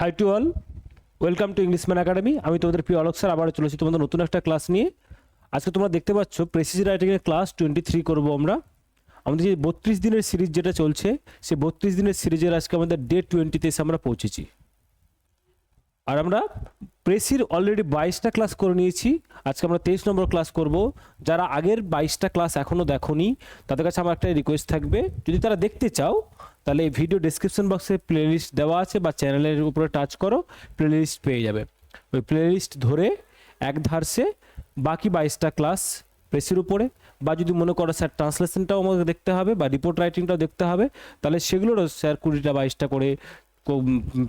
Hi to all welcome to Englishman academy আমি তোমাদের প্রিয় অলোক স্যার আবার চলেছি তোমাদের নতুন একটা ক্লাস নিয়ে। আজকে তোমরা দেখতে পাচ্ছ প্রেসিজ রাইটিংয়ের ক্লাস টোয়েন্টি থ্রি করব আমরা। আমাদের যে বত্রিশ দিনের সিরিজ যেটা চলছে, সেই বত্রিশ দিনের সিরিজের আজকে আমাদের ডে টোয়েন্টিতে এসে আমরা পৌঁছেছি। আর আমরা প্রেসির অলরেডি বাইশটা ক্লাস করে নিয়েছি। আজকে আমরা তেইশ নম্বর ক্লাস করব। যারা আগের বাইশটা ক্লাস এখনও দেখোনি, তাদের কাছে আমার একটা রিকোয়েস্ট থাকবে, যদি তারা দেখতে চাও, তাহলে এই ভিডিও ডিসক্রিপশন বক্সে প্লেলিস্ট দেওয়া আছে বা চ্যানেলের উপরে টাচ করো প্লেলিস্ট পেয়ে যাবে। ওই প্লেলিস্ট ধরে এক ধারসে বাকি বাইশটা ক্লাস প্রেসের উপরে, বা যদি মনে করো স্যার ট্রান্সলেশনটাও আমাকে দেখতে হবে বা রিপোর্ট রাইটিংটাও দেখতে হবে, তাহলে সেগুলোরও স্যার কুড়িটা বাইশটা করে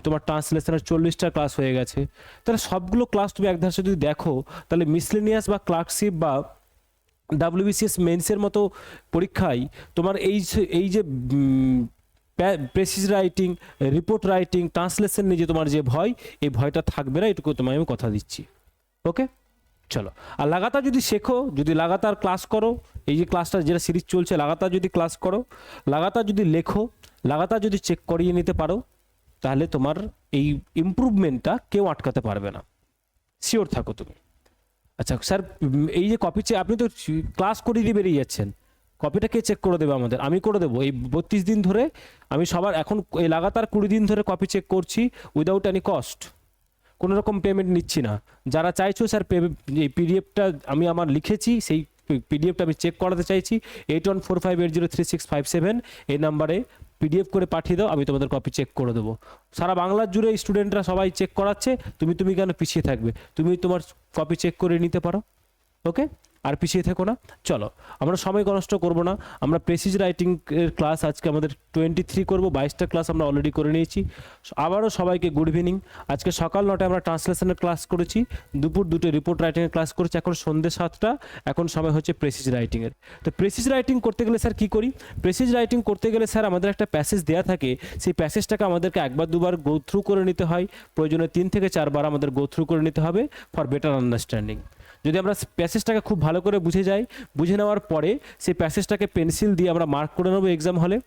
তোমার ট্রান্সলেশনের চল্লিশটা ক্লাস হয়ে গেছে। তাহলে সবগুলো ক্লাস তুমি এক ধারসে যদি দেখো, তাহলে মিসলেনিয়াস বা ক্লার্কশিপ বা ডাব্লিউবিসিএস মেন্সের মতো পরীক্ষায় তোমার এই এই যে precis writing report writing translation নিয়ে যে তোমার যে ভয়, এই ভয়টা থাকবে না, এটুকু তোমায় আমি কথা দিচ্ছি। ওকে? চলো। আর লাগাতার যদি শেখো, যদি লাগাতার ক্লাস করো, এই যে ক্লাসটা যেটা সিরিজ চলছে, লাগাতার যদি ক্লাস করো, লাগাতার যদি লেখো, লাগাতার যদি চেক করিয়ে নিতে পারো তাহলে তোমার এই ইমপ্রুভমেন্টটা কেউ আটকাতে পারবে না। শিওর থাকো তুমি। আচ্ছা স্যার এই যে কপি চেক আপনি তো ক্লাস করিয়ে দিয়ে বেরিয়ে যাচ্ছেন। কপিটা কে চেক করে দেবে আমাদের? আমি করে দেবো। এই বত্রিশ দিন ধরে আমি সবার এখন এই লাগাতার কুড়ি দিন ধরে কপি চেক করছি উইদাউট এনি কস্ট কোনো রকম পেমেন্ট নিচ্ছি না। যারা চাইছো স্যার এই পিডিএফটা আমি আমার লিখেছি, সেই পিডিএফটা আমি চেক করাতে চাইছি। Eight one four five eight zero three six five seven এই নাম্বারে পিডিএফ করে পাঠিয়ে দাও, আমি তোমাদের কপি চেক করে দেবো। সারা বাংলার জুড়ে স্টুডেন্টরা সবাই চেক করাচ্ছে, তুমি তুমি কেন পিছিয়ে থাকবে? তুমি তোমার কপি চেক করে নিতে পারো ওকে আর পিছিয়ে থেকো না। চলো, আমরা সময় নষ্ট করব না। আমরা প্রেসিজ রাইটিং এর ক্লাস আজকে আমাদের টোয়েন্টি থ্রি করব। বাইশটা ক্লাস আমরা অলরেডি করে নিয়েছি। আবারও সবাইকে গুড ইভিনিং আজকে সকাল নটায় আমরা ট্রান্সলেশনের ক্লাস করেছি। দুপুর দুটো রিপোর্ট রাইটিংয়ের ক্লাস করেছি। এখন সন্ধ্যে সাতটা। এখন সময় হচ্ছে প্রেসিজ রাইটিংয়ের তো প্রেসিজ রাইটিং করতে গেলে স্যার কী করি? প্রেসিজ রাইটিং করতে গেলে স্যার আমাদের একটা প্যাসেজ দেওয়া থাকে। সেই প্যাসেজটাকে আমাদেরকে একবার দুবার গো থ্রু করে নিতে হয়। প্রয়োজনে তিন থেকে চারবার আমাদের গো থ্রু করে নিতে হবে ফর বেটার আন্ডারস্ট্যান্ডিং যদি আমরা প্যাসেজটাকে খুব ভালো করে বুঝে যাই, বুঝে নেওয়ার পরে সেই প্যাসেজটাকে পেন্সিল দিয়ে আমরা মার্ক করে নেব এক্সাম হলে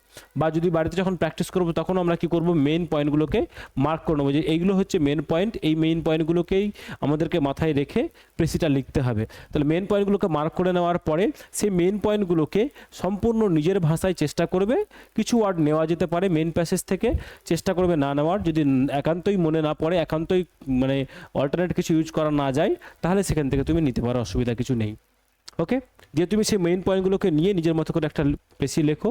বা যদি বাড়িতে যখন প্র্যাকটিস করব, তখন আমরা কি করব? মেন পয়েন্টগুলোকে মার্ক করে নেব। যে এইগুলো হচ্ছে মেন পয়েন্ট এই মেন পয়েন্টগুলোকেই আমাদেরকে মাথায় রেখে প্রেসিটা লিখতে হবে। তাহলে মেন পয়েন্টগুলোকে মার্ক করে নেওয়ার পরে সেই মেন পয়েন্টগুলোকে সম্পূর্ণ নিজের ভাষায় চেষ্টা করবে। কিছু ওয়ার্ড নেওয়া যেতে পারে মেন প্যাসেজ থেকে, চেষ্টা করবে না নেওয়ার। যদি একান্তই মনে না পড়ে, একান্তই মানে অল্টারনেট কিছু ইউজ করা না যায়, তাহলে সেখান থেকে তুমি নিতে পারো, অসুবিধা কিছু নেই। ওকে দিয়ে তুমি সেই মেইন পয়েন্টগুলোকে নিয়ে নিজের মতো করে একটা বেশি লেখো।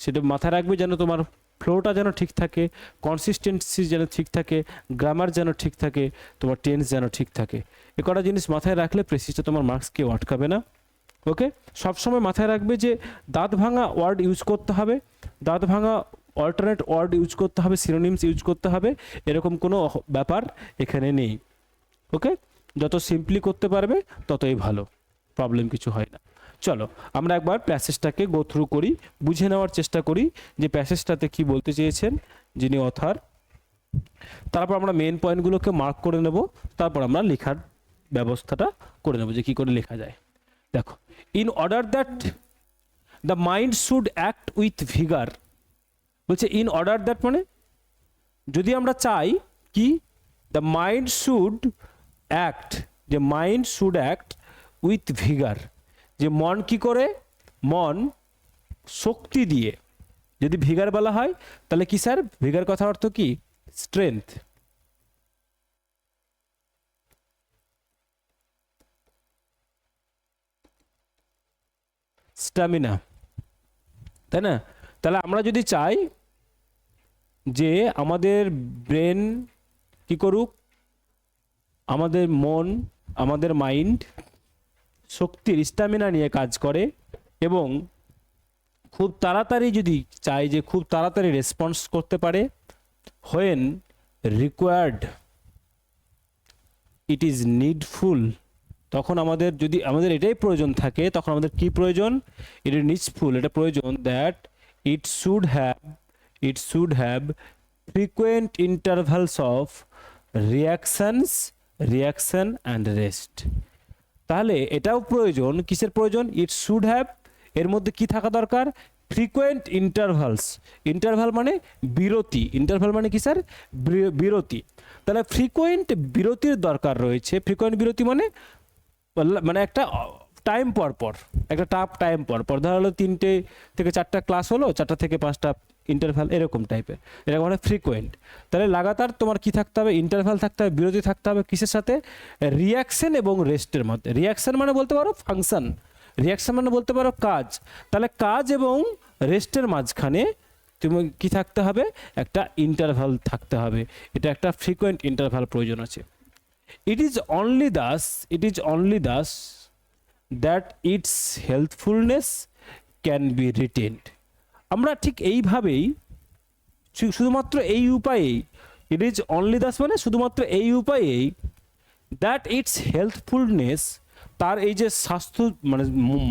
সেটা মাথায় রাখবে যেন তোমার ফ্লোটা যেন ঠিক থাকে কনসিস্টেন্সি যেন ঠিক থাকে গ্রামার যেন ঠিক থাকে, তোমার টেন্স যেন ঠিক থাকে। এ কটা জিনিস মাথায় রাখলে প্রেসিসটা তোমার মার্কস কেউ আটকাবে না। ওকে সবসময় মাথায় রাখবে যে দাঁত ভাঙা ওয়ার্ড ইউজ করতে হবে, দাঁত ভাঙা অল্টারনেট ওয়ার্ড ইউজ করতে হবে সিনোনিমস ইউজ করতে হবে, এরকম কোনো ব্যাপার এখানে নেই। ওকে যত সিম্পলি করতে পারবে, ততই ভালো। প্রবলেম কিছু হয় না। চলো, আমরা একবার প্যাসেজটাকে গো থ্রু করি, বুঝে নেওয়ার চেষ্টা করি যে প্যাসেজটাতে কি বলতে চেয়েছেন যিনি অথার তারপর আমরা মেন পয়েন্টগুলোকে মার্ক করে নেব, তারপর আমরা লেখার ব্যবস্থাটা করে নেব যে কি করে লেখা যায়। দেখো in order that the mind should act with vigour বলছে ইন অর্ডার দ্যাট মানে যদি আমরা চাই কি দ্য মাইন্ড শুড অ্যাক্ট যে mind should act with vigour যে মন কি করে? মন শক্তি দিয়ে। যদি ভিগার বলা হয়, তাহলে কি স্যার ভিগার কথা অর্থ কি? স্ট্রেংথ স্ট্যামিনা তাই না? তাহলে আমরা যদি চাই যে আমাদের ব্রেন কি করুক আমাদের মন, আমাদের মাইন্ড শক্তির স্ট্যামিনা নিয়ে কাজ করে এবং খুব তাড়াতাড়ি যদি চাই যে খুব তাড়াতাড়ি রেসপন্স করতে পারে when required it is needful তখন আমাদের যদি, আমাদের এটাই প্রয়োজন থাকে, তখন আমাদের কি প্রয়োজন? ইট ইজ নিডফুল এটা প্রয়োজন that it should have it should have frequent intervals of reactions reaction and rest তাহলে এটাও প্রয়োজন, কিসের প্রয়োজন? ইট শুড হ্যাভ এর মধ্যে কি থাকা দরকার? ফ্রিকোয়েন্ট ইন্টারভালস ইন্টারভাল মানে বিরতি। ইন্টারভাল মানে কি স্যার বিরতি। তাহলে ফ্রিকোয়েন্ট বিরতির দরকার রয়েছে। ফ্রিকোয়েন্ট বিরতি মানে মানে একটা টাইম পর পর, একটা টাপ টাইম পর পর। ধরা হলো তিনটে থেকে চারটা ক্লাস হলো, চারটা থেকে পাঁচটা ইন্টারভ্যাল এরকম টাইপের এরকম মানে ফ্রিকোয়েন্ট তাহলে লাগাতার তোমার কি থাকতে হবে? ইন্টারভ্যাল থাকতে হবে, বিরতি থাকতে হবে কিসের সাথে? রিয়াকশন এবং রেস্টের মধ্যে। রিয়াকশন মানে বলতে পারো ফাংশন রিয়াকশন মানে বলতে পারো কাজ। তাহলে কাজ এবং রেস্টের মাঝখানে তুমি কি থাকতে হবে? একটা ইন্টারভ্যাল থাকতে হবে। এটা একটা ফ্রিকোয়েন্ট ইন্টারভ্যাল প্রয়োজন আছে। It is only thus it is only thus that its healthfulness can be retained. আমরা ঠিক এইভাবেই শুধুমাত্র এই উপায়েই ইট ইজ অনলি দাস মানে শুধুমাত্র এই উপায়েই দ্যাট ইটস হেলথফুলনেস তার এই যে স্বাস্থ্য মানে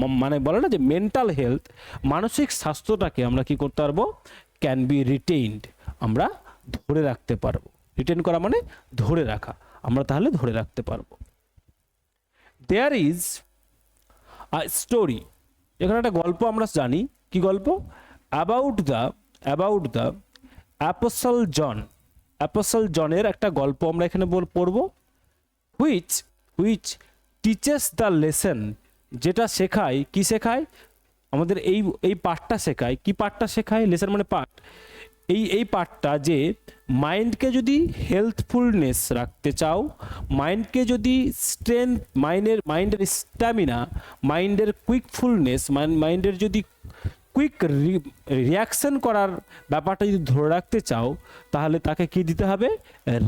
মানে বলে না যে মেন্টাল হেলথ মানসিক স্বাস্থ্যটাকে আমরা কি করতে পারব? ক্যান বি রিটেইনড আমরা ধরে রাখতে পারব। রিটেন করা মানে ধরে রাখা। আমরা তাহলে ধরে রাখতে পারব। দেয়ার ইজ স্টোরি এখানে একটা গল্প আমরা জানি। কি গল্প? About the about the apostle John apostle জনের একটা গল্প আমরা এখানে পড়ব which which teaches the lesson যেটা শেখায়। কি শেখায়? আমাদের এই এই পাঠটা শেখায়। কি পাঠটা শেখায়? লেসন মানে পাঠ। এই এই পার্টটা যে মাইন্ডকে যদি হেলথফুলনেস রাখতে চাও, মাইন্ডকে যদি স্ট্রেংথ মাইন্ডের মাইন্ডের স্ট্যামিনা, মাইন্ডের কুইকফুলনেস মাইন্ডের যদি কুইক রিয়াকশন করার ব্যাপারটা যদি ধরে রাখতে চাও, তাহলে তাকে কি দিতে হবে?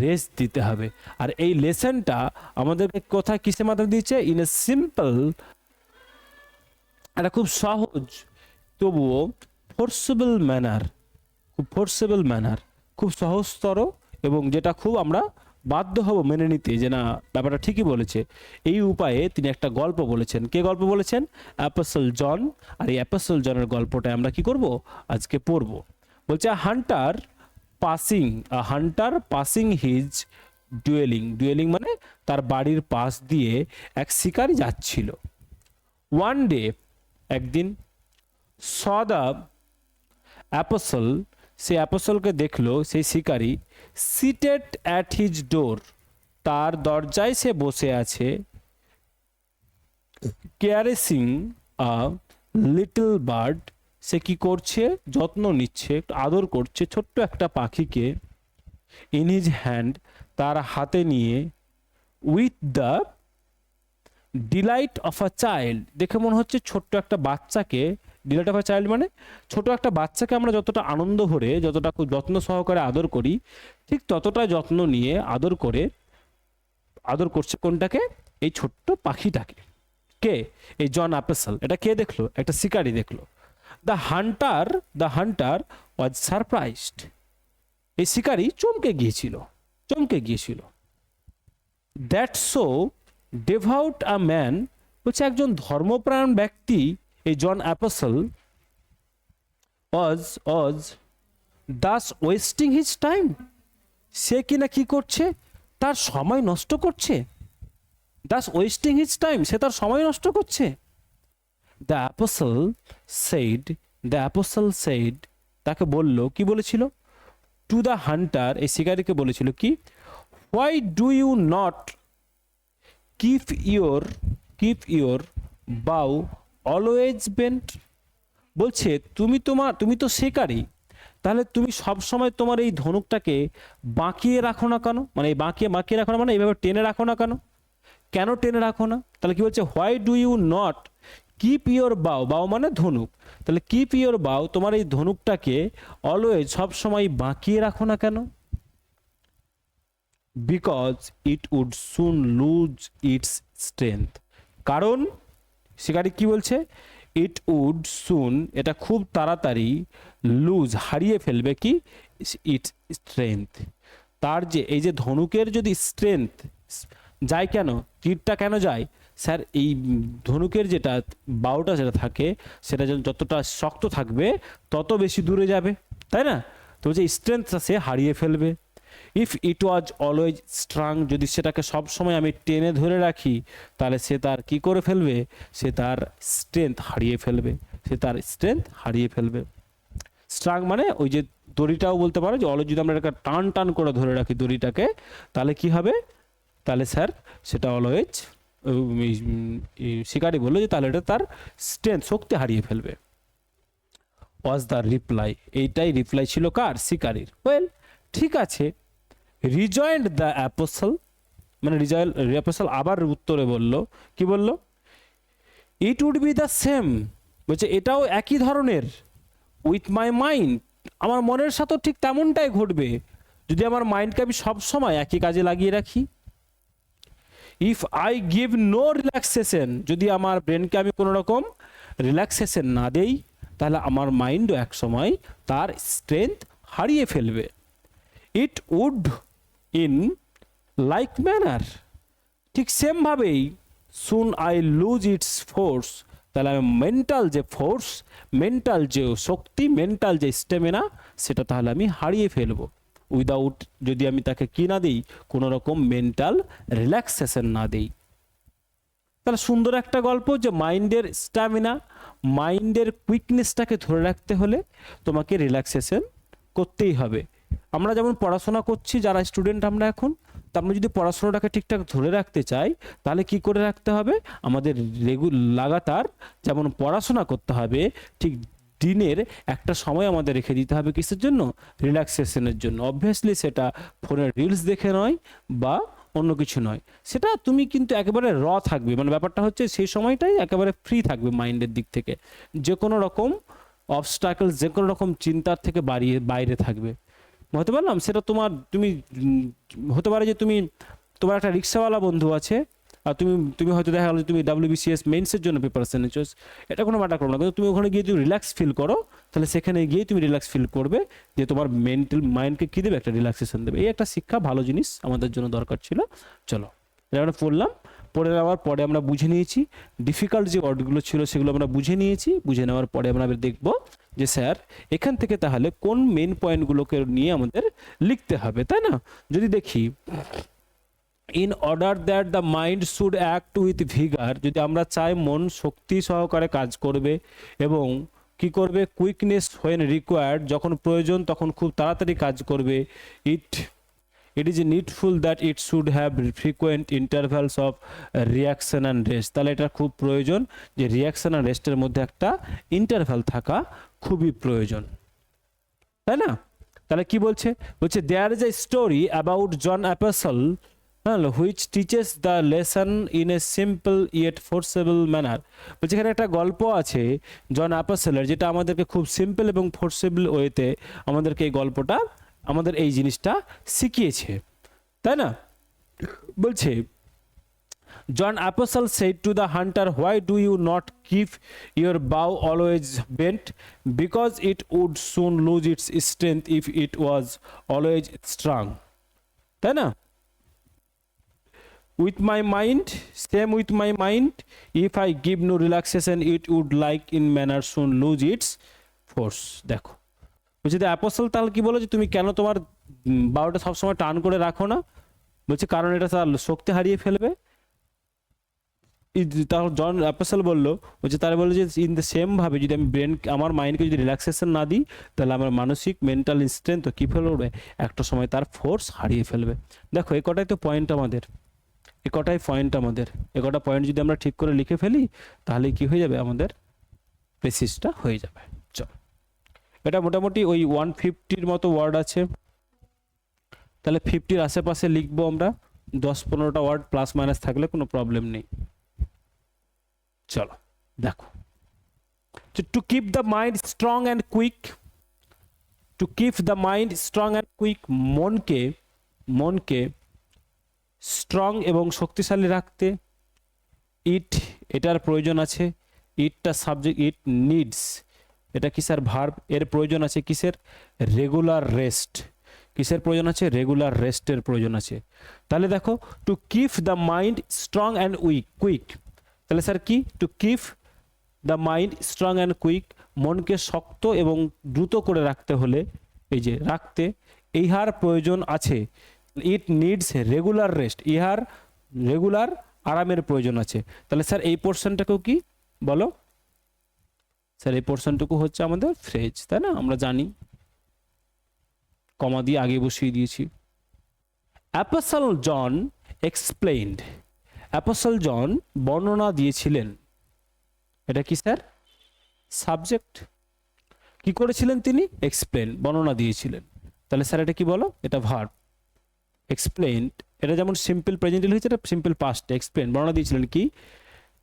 রেস্ট দিতে হবে। আর এই লেসনটা আমাদেরকে কোথায়, কিসের মাধ্যমে দিচ্ছে ইন এ সিম্পল, একটা খুব সহজ, তবুও ফোর্সেবল ম্যানার খুব ফোর্সেবল ম্যানার খুব সহজতর এবং যেটা খুব আমরা বাধ্য হব মেনে নিতে, যে না, ব্যাপারটা ঠিকই বলেছে। এই উপায়ে তিনি একটা গল্প বলেছেন। কে গল্প বলেছেন? অ্যাপসল জন আর এই অ্যাপসল জনের গল্পটা আমরা কি করব? আজকে পড়ব। বলছে hunter passing hunter passing his dwelling dwelling মানে তার বাড়ির পাশ দিয়ে এক শিকারি যাচ্ছিল। ওয়ান ডে একদিন সদা অ্যাপসল সে অ্যাপসলকে দেখল, সেই শিকারী সিটেড অ্যাট হিজ ডোর। তার দরজায় সে বসে আছে, কেয়ারেসিং আ লিটল বার্ড। সে কি করছে? যত্ন নিচ্ছে আদর করছে ছোট্ট একটা পাখিকে ইন হিজ হ্যান্ড তার হাতে নিয়ে with the delight of a child দেখে মনে হচ্ছে ছোট্ট একটা বাচ্চাকে ডিলাইট অফ আ চাইল্ড মানে ছোট একটা বাচ্চাকে আমরা যতটা আনন্দ ভরে, যতটা খুব যত্ন সহকারে আদর করি, ঠিক ততটা যত্ন নিয়ে আদর করে, আদর করছে কোনটাকে? এই ছোট্ট পাখিটাকে। কে? এই জন অ্যাপেসল এটা কে দেখল? একটা শিকারি দেখল। The hunter the hunter was surprised এই শিকারি চমকে গিয়েছিল চমকে গিয়েছিল। That so devout a man হচ্ছে একজন ধর্মপ্রাণ ব্যক্তি এই John apostle as as thus wasting his time সে কিনা কি করছে? তার সময় নষ্ট করছে। দাস ওয়েস্টিং হিজ টাইম সে তার সময় নষ্ট করছে। The apostle said the apostle said তাকে বলল, কি বলেছিল? টু দ্য হান্টার এই শিকারীকে বলেছিল কি? Why do you not keep your keep your bow always bent বলছে, তুমি তোমার তুমি তো শিকারী, তাহলে তুমি সব সময় তোমার এই ধনুকটাকে বাঁকিয়ে রাখো না কেন? মানে এই বাঁকিয়ে বাঁকিয়ে রাখো না মানে এইভাবে টেনে রাখো না কেন? কেন টেনে রাখো না? তাহলে কি বলছে why do you not keep your bow bow মানে ধনুক। তাহলে কিপ ইয়োর বাউ তোমার এই ধনুকটাকে অলওয়েজ সব সময় বাঁকিয়ে রাখো না কেন? Because it would soon lose its strength কারণ শিকারি কি বলছে? ইট উড সুন এটা খুব তাড়াতাড়ি লুজ হারিয়ে ফেলবে কি? ইটস স্ট্রেংথ তার যে, এই যে ধনুকের যদি স্ট্রেংথ যায় কেন? তীরটা কেন যায়? স্যার, এই ধনুকের যেটা বাউটা যেটা থাকে, সেটা যতটা শক্ত থাকবে, তত বেশি দূরে যাবে, তাই না? তো যে স্ট্রেংথটা সে হারিয়ে ফেলবে। If it was always strong যদি সেটাকে সব সময় আমি টেনে ধরে রাখি, তাহলে সে তার কি করে ফেলবে? সে তার স্ট্রেংথ হারিয়ে ফেলবে। সে তার স্ট্রেংথ হারিয়ে ফেলবে। স্ট্রাং মানে ওই যে দড়িটাও বলতে পারো যে অলরেডি যদি আমরা এটাকে টান টান করে ধরে রাখি দড়িটাকে, তাহলে কি হবে? তাহলে স্যার সেটা অলওয়েজ শিকারি বলল যে তাহলে এটা তার স্ট্রেংথ শক্তি হারিয়ে ফেলবে। ওয়াজ দ্য রিপ্লাই এইটাই রিপ্লাই ছিল কার? শিকারির। ওয়েল ঠিক আছে। রিজয়েন্ট দ্য অ্যাপোসল মানে রিজয়েল অ্যাপোসল আবার উত্তরে বলল, কি বলল? It would be the same বলছে, এটাও একই ধরনের। উইথ মাই মাইন্ড আমার মনের সাথেও ঠিক তেমনটাই ঘটবে। যদি আমার মাইন্ডকে আমি সবসময় একই কাজে লাগিয়ে রাখি। If I give no relaxation যদি আমার ব্রেনকে আমি কোনো রকম রিল্যাক্সেশন না দেই, তাহলে আমার মাইন্ডও এক সময় তার স্ট্রেংথ হারিয়ে ফেলবে। It would in like manner ঠিক সেমভাবেই soon I lose its force তাহলে আমি মেন্টাল যে ফোর্স মেন্টাল যে শক্তি মেন্টাল যে স্টেমিনা সেটা তাহলে আমি হারিয়ে ফেলব। উইদাউট যদি আমি তাকে কি না দিই, কোনো রকম মেন্টাল রিল্যাক্সেশন না দিই। তাহলে সুন্দর একটা গল্প যে মাইন্ডের স্ট্যামিনা মাইন্ডের কুইকনেসটাকে ধরে রাখতে হলে তোমাকে রিল্যাক্সেশন করতেই হবে। আমরা যেমন পড়াশোনা করছি, যারা স্টুডেন্ট আমরা এখন, তো আমরা যদি পড়াশোনাটাকে ঠিকঠাক ধরে রাখতে চাই, তাহলে কি করে রাখতে হবে? আমাদের রেগু, লাগাতার যেমন পড়াশোনা করতে হবে, ঠিক দিনের একটা সময় আমাদের রেখে দিতে হবে কিসের জন্য? রিল্যাক্সেশনের জন্য। অবভিয়াসলি সেটা ফোনের রিলস দেখে নয় বা অন্য কিছু নয়। সেটা তুমি কিন্তু একেবারে র থাকবে। মানে ব্যাপারটা হচ্ছে সেই সময়টাই একেবারে ফ্রি থাকবে মাইন্ডের দিক থেকে। যে কোনো রকম অবস্টাকল যে কোনো রকম চিন্তার থেকে বাড়িয়ে, বাইরে থাকবে। হতে পারলাম সেটা তোমার, তুমি হতে পারে যে তুমি, তোমার একটা রিক্সাওয়ালা বন্ধু আছে, আর তুমি তুমি হয়তো দেখা গেলো তুমি ডাব্লিউবিসিএস মেন্সের জন্য প্রিপারেশন নিচ্ছ। এটা কোনো ম্যাটার করো না। কিন্তু তুমি ওখানে গিয়ে যদি রিল্যাক্স ফিল করো, তাহলে সেখানে গিয়ে তুমি রিল্যাক্স ফিল করবে যে তোমার মেন্টাল মাইন্ডকে কী দেবে? একটা রিল্যাক্সেশন দেবে। এই একটা শিক্ষা, ভালো জিনিস আমাদের জন্য দরকার ছিল। চলো এটা আমরা পড়লাম। পড়ে নেওয়ার পরে আমরা বুঝে নিয়েছি। ডিফিকাল্ট যে ওয়ার্ডগুলো ছিল সেগুলো আমরা বুঝে নিয়েছি। বুঝে নেওয়ার পরে আমরা দেখব যে স্যার, এখান থেকে তাহলে কোন মেন পয়েন্টগুলোকে নিয়ে আমাদের লিখতে হবে, তাই না? যদি দেখি in order that the mind should act with vigour যদি আমরা চাই মন শক্তি সহকারে কাজ করবে এবং কি করবে? কুইকনেস হোয়েন রিকোয়ার্ড যখন প্রয়োজন তখন খুব তাড়াতাড়ি কাজ করবে। It it is needful that it should have frequent intervals of reaction and rest তাহলে এটা খুব প্রয়োজন যে রিয়াকশন অ্যান্ড রেস্টের মধ্যে একটা ইন্টারভ্যাল থাকা খুবই প্রয়োজন। তাই না? তাহলে কি বলছে? বলছে there is a story about John apostle which teaches the lesson in a simple yet forcible manner বলছে, এখানে একটা গল্প আছে জন অ্যাপাসেলের যেটা আমাদেরকে খুব সিম্পল এবং ফোর্সেবল ওয়েতে আমাদেরকে এই গল্পটা, আমাদের এই জিনিসটা শিখিয়েছে। তাই না? বলছে John Apostle said to the hunter, Why do you not keep your bow always bent? Because it would soon lose its strength if it was always strong. তাই না with my mind same with my mind if i give no relaxation it would like in manner soon lose its force দেখো বলছে যে apostle তাহলে কি বলো যে তুমি কেন তোমার বারোটা সবসময় টান করে রাখো না বলছে কারণ এটা তার শক্তি হারিয়ে ফেলবে তাহলে জন অ্যাপোস্টল বলল যে তারা বলল যে ইন দ্য সেম ভাবে যদি আমি ব্রেন আমার মাইন্ডকে যদি রিল্যাক্সেশন না দিই, তাহলে আমার মানসিক মেন্টাল স্ট্রেংথ কী ফেলবে একটা সময় তার ফোর্স হারিয়ে ফেলবে। দেখো, এই কটাই তো পয়েন্ট আমাদের। এ কটাই পয়েন্ট আমাদের। এ কটা পয়েন্ট যদি আমরা ঠিক করে লিখে ফেলি, তাহলে কি হয়ে যাবে? আমাদের বেসিসটা হয়ে যাবে। চল। এটা মোটামুটি ওই ওয়ান ফিফটির মতো ওয়ার্ড আছে। তাহলে ফিফটির আশেপাশে লিখব আমরা। দশ পনেরোটা ওয়ার্ড প্লাস মাইনাস থাকলে কোনো প্রবলেম নেই। চলো, দেখো। To keep the mind strong and quick to keep the mind strong and quick মনকে মনকে স্ট্রং এবং শক্তিশালী রাখতে ইট এটার প্রয়োজন আছে ইটটা সাবজেক্ট ইট নিডস এটা কিসের ভার্ব এর প্রয়োজন আছে কিসের? রেগুলার রেস্ট কিসের প্রয়োজন আছে? রেগুলার রেস্টের প্রয়োজন আছে। তাহলে দেখো to keep the mind strong and weak quick তাহলে স্যার কি? To keep the mind strong and quick মনকে শক্ত এবং দ্রুত করে রাখতে হলে, এই যে রাখতে, ইহার প্রয়োজন আছে। ইট নিডস রেগুলার রেস্ট ইহার রেগুলার আরামের প্রয়োজন আছে। তাহলে স্যার এই পোর্শনটাকেও কি? বলো। স্যার এই পোর্শনটুকু হচ্ছে আমাদের ফ্রেজ তাই না? আমরা জানি। কমা দিয়ে আগে বসিয়ে দিয়েছি। অ্যাপোসল জন এক্সপ্লেইনড অ্যাপোসল জন বর্ণনা দিয়েছিলেন। এটা কি স্যার? সাবজেক্ট? কি করেছিলেন তিনি? এক্সপ্লেন বর্ণনা দিয়েছিলেন। তাহলে স্যার এটা কি বলো? এটা ভার্ব এক্সপ্লেন এটা যেমন সিম্পল প্রেজেন্টেল হয়েছে এটা সিম্পল পাস্ট এক্সপ্লেন বর্ণনা দিয়েছিলেন কি?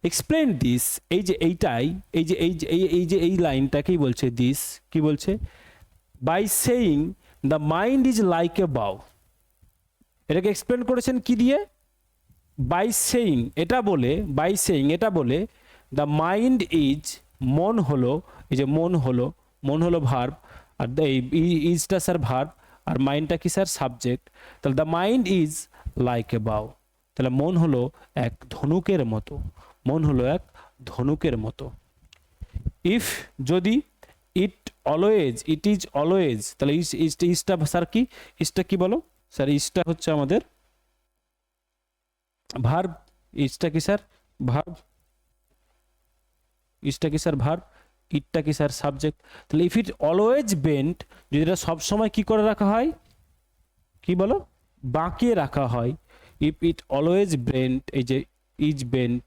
এক্সপ্লেন দিস এই যে এইটাই, এই যে এই যে এই যে, এই লাইনটাকেই বলছে দিস কি বলছে? By saying the mind is like a bow এটাকে এক্সপ্লেন করেছেন কি দিয়ে? বাই সেইং এটা বলে বাই সেইং এটা বলে দ্য মাইন্ড ইজ মন হলো, এই যে মন হলো মন হলো ভার্ব আর দ্য ইজটা স্যার ভার্ব আর মাইন্ডটা কি স্যার সাবজেক্ট তাহলে the mind is like a bow তাহলে মন হলো এক ধনুকের মতো, মন হলো এক ধনুকের মতো। ইফ যদি it always it is always তাহলে ইস ইসটা স্যার কি? ইসটা কি বলো? স্যার ইসটা হচ্ছে আমাদের ভার্ব ইসটা কি স্যার ভার্ব ইসটা কি স্যার ভার্ব ইটটা কি স্যার সাবজেক্ট তাহলে ইফ ইট অলওয়েজ বেন্ট যদি এটা সবসময় কি করে রাখা হয়? কি বলো? বাঁকিয়ে রাখা হয়। ইফ ইট অলওয়েজ বেন্ট এই যে ইজ বেন্ট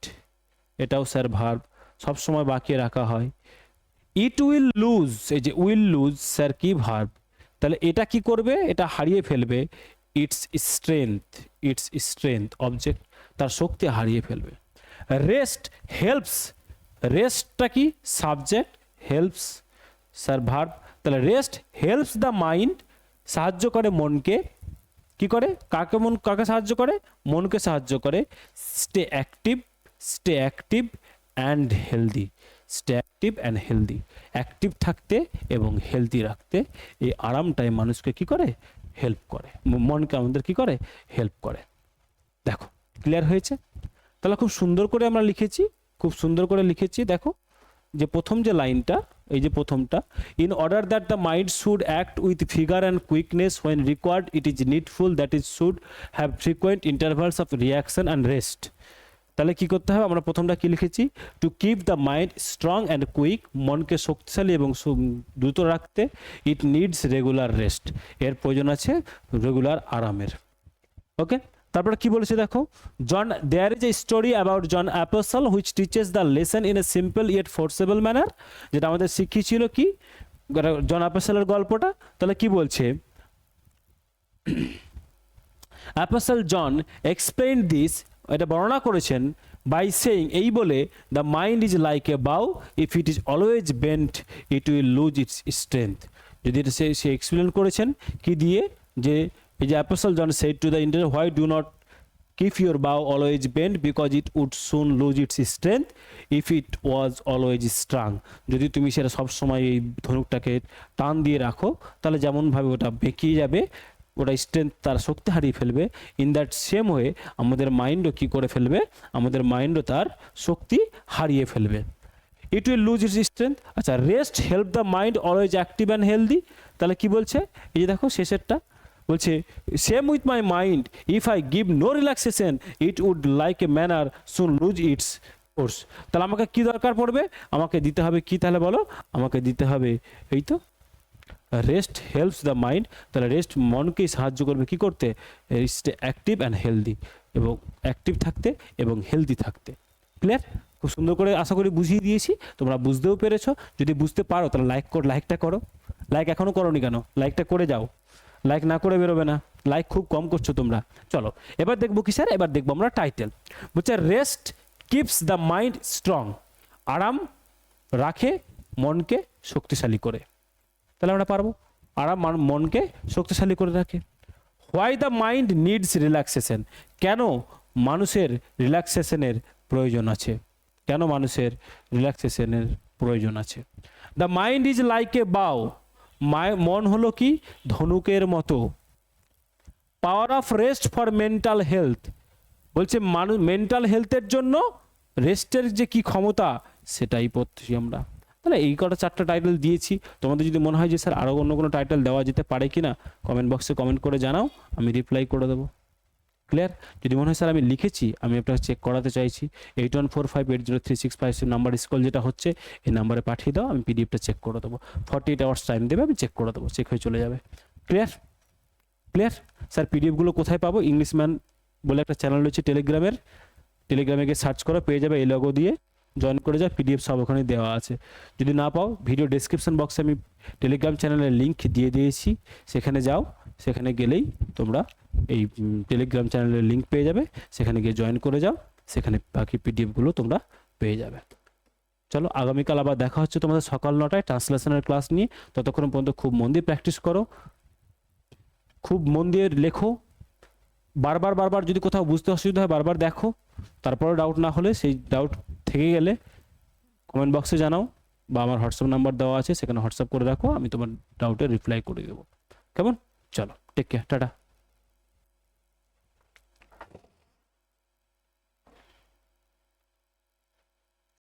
এটাও স্যার ভার্ব সবসময় বাঁকিয়ে রাখা হয়। ইট উইল লুজ এই যে উইল লুজ স্যার কি ভার্ব তাহলে এটা কি করবে? এটা হারিয়ে ফেলবে। Its strength its strength object তার শক্তি হারিয়ে ফেলবে। রেস্ট হেল্পস রেস্টটা কি? সাবজেক্ট হেল্পস স্যার তাহলে রেস্ট হেল্পস দ্য মাইন্ড সাহায্য করে মনকে। কি করে? কাকে মন, কাকে সাহায্য করে? মনকে সাহায্য করে। Stay active stay active and healthy stay active and healthy active থাকতে এবং হেলদি রাখতে এই আরামটাই মানুষকে কি করে? হেল্প করে। মনকে আমাদের কি করে? হেল্প করে। দেখো ক্লিয়ার হয়েছে। তাহলে খুব সুন্দর করে আমরা লিখেছি, খুব সুন্দর করে লিখেছি, দেখো, যে প্রথম যে লাইনটা, এই যে প্রথমটা in order that the mind should act with figure and quickness when required it is needful that is should have frequent intervals of reaction and rest তাহলে কি করতে হবে? আমরা প্রথমটা কি লিখেছি? To keep the mind strong and quick মনকে শক্তিশালী এবং দ্রুত রাখতে ইট নিডস রেগুলার রেস্ট এর প্রয়োজন আছে রেগুলার আরামের। ওকে তারপরে কি বলেছে দেখো? John there is a story about John apostle which teaches the lesson in a simple yet forcible manner যেটা আমাদের শিখিয়েছিল কি? জন অ্যাপোসলের গল্পটা। তাহলে কি বলছে? অ্যাপোসল জন এক্সপ্লেন দিস এটা বর্ণনা করেছেন বাই সেইং এই বলে the mind is like a bow if it is always bent it will lose its strength যদি এটা সে সে এক্সপ্লেন করেছেন, কি দিয়ে? যে এই যে apostle John said to the inter why do not keep your bow always bend because it would soon lose its strength if it was always strong যদি তুমি সেটা সবসময় এই ধনুকটাকে টান দিয়ে রাখো, তাহলে যেমনভাবে ওটা বেঁকিয়ে যাবে, ওটা স্ট্রেংথ তার শক্তি হারিয়ে ফেলবে। ইন দ্যাট সেম ওয়ে আমাদের মাইন্ডও কি করে ফেলবে? আমাদের মাইন্ডও তার শক্তি হারিয়ে ফেলবে। It will lose its strength আচ্ছা rest help the mind always active and healthy তাহলে কি বলছে? এই যে দেখো শেষেরটা। বলছে same with my mind if I give no relaxation it would like a manner soon lose its course তাহলে আমাকে কি দরকার পড়বে? আমাকে দিতে হবে কি তাহলে বলো? আমাকে দিতে হবে এই তো রেস্ট হেল্পস দ্য মাইন্ড তাহলে রেস্ট মনকেই সাহায্য করবে কি করতে? স্টে অ্যাক্টিভ অ্যান্ড হেলদি এবং অ্যাক্টিভ থাকতে এবং হেলদি থাকতে। ক্লিয়ার খুব সুন্দর করে আশা করি বুঝিয়ে দিয়েছি। তোমরা বুঝতেও পেরেছ। যদি বুঝতে পারো তাহলে লাইক কর লাইকটা করো। লাইক এখনও করোনি কেন? লাইকটা করে যাও। লাইক না করে বেরোবে না। লাইক খুব কম করছ তোমরা। চলো, এবার দেখব কি স্যার এবার দেখব আমরা টাইটেল বলছে rest keeps the mind strong আরাম রাখে মনকে শক্তিশালী করে। তাহলে আমরা পারব? আরাম মান- মনকে শক্তিশালী করে রাখে। Why the mind needs relaxation কেন মানুষের রিল্যাক্সেশনের প্রয়োজন আছে? কেন মানুষের রিল্যাক্সেশনের প্রয়োজন আছে? The mind is like a bow মন হলো কি? ধনুকের মতো। Power of rest for mental health বলছে মানুষ মেন্টাল হেলথের জন্য রেস্টের যে কি ক্ষমতা, সেটাই পড়ছি আমরা। তাহলে এই কটা চারটা টাইটেল দিয়েছি। তোমাদের যদি মনে হয় যে, স্যার, আরও অন্য কোনো টাইটেল দেওয়া যেতে পারে কি না কমেন্ট বক্সে কমেন্ট করে জানাও, আমি রিপ্লাই করে দেবো। ক্লিয়ার যদি মনে হয় স্যার আমি লিখেছি, আমি আপনাকে চেক করাতে চাইছি eight one four five eight zero three six five number scroll যেটা হচ্ছে, এই নাম্বারে পাঠিয়ে দাও, আমি পিডিএফটা চেক করে দেবো। ফর্টি এইট আওয়ার্স টাইম দেবে, আমি চেক করে দেবো চেক হয়ে চলে যাবে। ক্লিয়ার ক্লিয়ার স্যার পিডিএফগুলো কোথায় পাবো? ইংলিশ ম্যান বলে একটা চ্যানেল রয়েছে টেলিগ্রামের টেলিগ্রামে গিয়ে সার্চ করো, পেয়ে যাবে এই লগো দিয়ে জয়েন করে যাও পিডিএফ সব ওখানে দেওয়া আছে। যদি না পাও ভিডিও ডেসক্রিপশন বক্সে আমি টেলিগ্রাম চ্যানেলের লিঙ্ক দিয়ে দিয়েছি, সেখানে যাও। সেখানে গেলেই তোমরা এই টেলিগ্রাম চ্যানেলের লিঙ্ক পেয়ে যাবে। সেখানে গিয়ে জয়েন করে যাও। সেখানে বাকি পিডিএফগুলো তোমরা পেয়ে যাবে। চলো, আগামীকাল আবার দেখা হচ্ছে তোমাদের সকাল নটায় ট্রান্সলেশনের ক্লাস নিয়ে। ততক্ষণ পর্যন্ত খুব মন দিয়ে প্র্যাকটিস করো। খুব মন দিয়ে লেখো। বারবার বারবার যদি কোথাও বুঝতে অসুবিধা হয়, বারবার দেখো। তারপরে ডাউট না হলে সেই ডাউট থেকে গেলে কমেন্ট বক্সে জানাও বা আমার হোয়াটসঅ্যাপ নাম্বার দেওয়া আছে, সেখানে হোয়াটসঅ্যাপ করে রাখো আমি তোমার ডাউটে রিপ্লাই করে দেবো। কেমন? चलो ठीक है टाटा